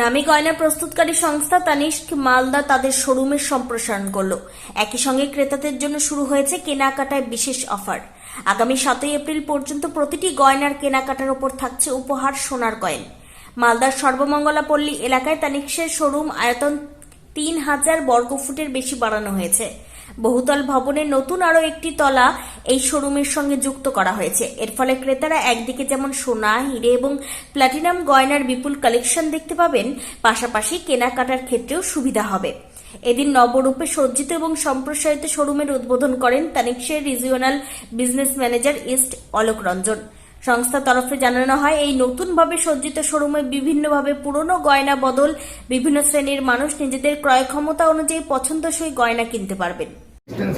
নামী গয়না প্রস্তুতকারী সংস্থা তানিস্ক মালদা তাদের শোরুমের সম্প্রসারণ করল। একই সঙ্গে ক্রেতাদের জন্য শুরু হয়েছে কেনাকাটায় বিশেষ অফার। আগামী সাতই এপ্রিল পর্যন্ত প্রতিটি গয়নার কেনাকাটার ওপর থাকছে উপহার সোনার কয়েন। মালদার সর্বমঙ্গলা পল্লী এলাকায় তানিক্সের শোরুম আয়তন তিন হাজার বর্গফুটের বেশি বাড়ানো হয়েছে। বহুতল ভবনের নতুন আরও একটি তলা এই শোরুমের সঙ্গে যুক্ত করা হয়েছে। এর ফলে ক্রেতারা একদিকে যেমন সোনা, হিরে এবং প্ল্যাটিনাম গয়নার বিপুল কালেকশন দেখতে পাবেন, পাশাপাশি কেনাকাটার ক্ষেত্রেও সুবিধা হবে। এদিন নবরূপে সজ্জিত এবং সম্প্রসারিত শোরুমের উদ্বোধন করেন তানিক্সের regional business manager east Alok Ranjan. সংস্থার তরফে জানানো হয় এই নতুনভাবে সজ্জিত শোরুমে বিভিন্নভাবে পুরনো গয়না বদল বিভিন্ন শ্রেণির মানুষ নিজেদের ক্রয় ক্ষমতা অনুযায়ী পছন্দসই গয়না কিনতে পারবেন। কাস্টমার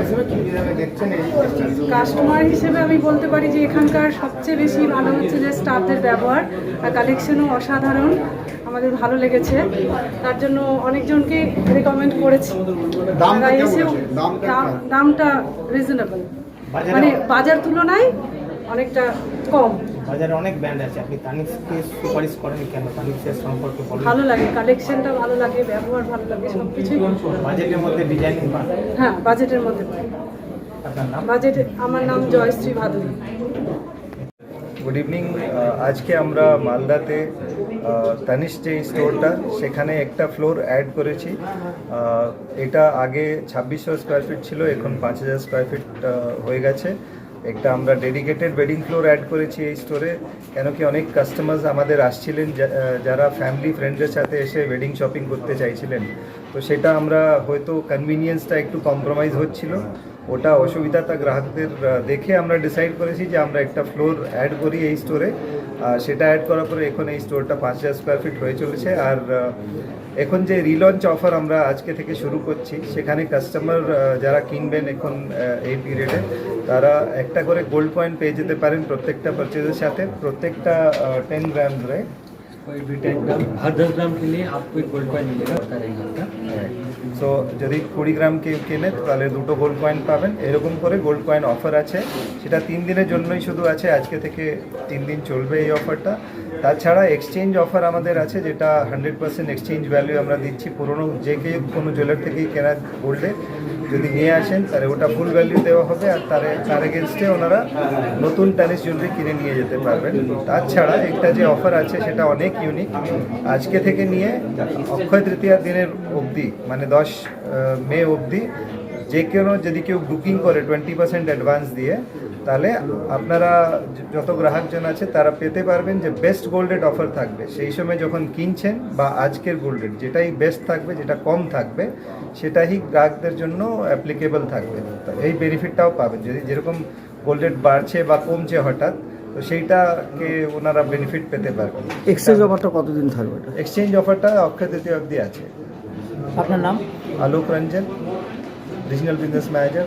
হিসেবে কি কীভাবে দেখছেন এই extension? কাস্টমার হিসেবে আমি বলতে পারি যে এখানকার সবচেয়ে বেশি ভালো হচ্ছে যে স্টাফদের ব্যবহার আর কালেকশনও অসাধারণ আমাদের ভালো লেগেছে। তার জন্য অনেকজনকে রেকমেন্ড করেছি। দামটা রিজনেবল মানে বাজার তুলনায় অনেকটা কম। বাজারে অনেক ব্র্যান্ড আছে। আপনি তানিক্সকে সুপারিশ করেন কেন? তানিক্সের সম্পর্কে বলেন। ভালো লাগে কালেকশনটা ভালো লাগে ব্যবহার ভালো লাগে সব কিছুই বাজেটের মধ্যে ডিজাইনিং পান হ্যাঁ বাজেটের মধ্যে পাই আপনার নাম? বাজেটে আমার নাম জয়শ্রী ভাদুরী। গুড ইভিনিং আজকে আমরা মালদাতে তানিশ যে স্টোরটা, সেখানে একটা ফ্লোর অ্যাড করেছি। এটা আগে ছাব্বিশশো স্কোয়ার ফিট ছিল, এখন পাঁচ হাজার স্কোয়ার ফিট হয়ে গেছে। একটা আমরা ডেডিকেটেড ওয়েডিং ফ্লোর অ্যাড করেছি এই স্টোরে কেন কি অনেক কাস্টমার্স আমাদের আসছিলেন যারা ফ্যামিলি ফ্রেন্ডের সাথে এসে ওয়েডিং শপিং করতে চাইছিলেন। তো সেটা আমরা হয়তো কনভিনিয়েন্সটা একটু কম্প্রোমাইজ হচ্ছিল। ওটা অসুবিধাটা গ্রাহকদের দেখে আমরা ডিসাইড করেছি যে আমরা একটা ফ্লোর অ্যাড করি এই স্টোরে সেটা অ্যাড করার পরে এখন এই স্টোরটা পাঁচ হাজার স্কোয়ার ফিট হয়ে চলেছে। আর এখন যে রিলঞ্চ অফার আমরা আজকে থেকে শুরু করছি, সেখানে কাস্টমার যারা কিনবেন এখন এই পিরিয়ডে তারা একটা করে গোল্ড পয়েন্ট পেয়ে যেতে পারেন প্রত্যেকটা পারচেজের সাথে। প্রত্যেকটা টেন গ্রাম कोई भी टेन ग्राम हर दस ग्राम के लिए आपको एक गोल्ड कॉइन मिलेगा होता रहेगा आपका সো যদি কুড়ি গ্রাম কেউ কেনে তাহলে দুটো গোল্ড কয়েন পাবেন এরকম করে গোল্ড কয়েন অফার আছে সেটা তিন দিনের জন্যই শুধু আছে আজকে থেকে তিন দিন চলবে এই অফারটা তাছাড়া এক্সচেঞ্জ অফার আমাদের আছে যেটা হান্ড্রেড পার্সেন্ট এক্সচেঞ্জ ভ্যালু আমরা দিচ্ছি পুরনো যে কেউ কোনো জুয়েলার থেকেই কেনা গোল্ডে যদি নিয়ে আসেন, তাহলে ওটা ফুল ভ্যালু দেওয়া হবে আর তার তার এগেনস্টে ওনারা নতুন টানিস জুয়েলারি কিনে নিয়ে যেতে পারবেন। তাছাড়া একটা যে অফার আছে, সেটা অনেক ইউনিক আজকে থেকে নিয়ে অক্ষয় তৃতীয়ার দিনের অবধি মানে দশ মে অবধি, যে কোনো, যদি কেউ বুকিং করে টোয়েন্টি পার্সেন্ট অ্যাডভান্স দিয়ে তাহলে আপনারা যত গ্রাহকজন আছে তারা পেতে পারবেন যে বেস্ট গোল্ডেড অফার থাকবে। সেই সময় যখন কিনছেন বা আজকের গোল্ডেড যেটাই বেস্ট থাকবে যেটা কম থাকবে সেটাই গ্রাহকদের জন্য অ্যাপ্লিকেবল থাকবে। তো এই বেনিফিটটাও পাবেন। যদি যেরকম গোল্ডেড বাড়ছে বা কমছে হঠাৎ তো সেইটাকে ওনারা বেনিফিট পেতে পারবেন। এক্সচেঞ্জ অফারটা কতদিন থাকবে এক্সচেঞ্জ অফারটা অক্ষয় তৃতীয় অবধি আছে। আপনার নাম? Alok Ranjan regional business manager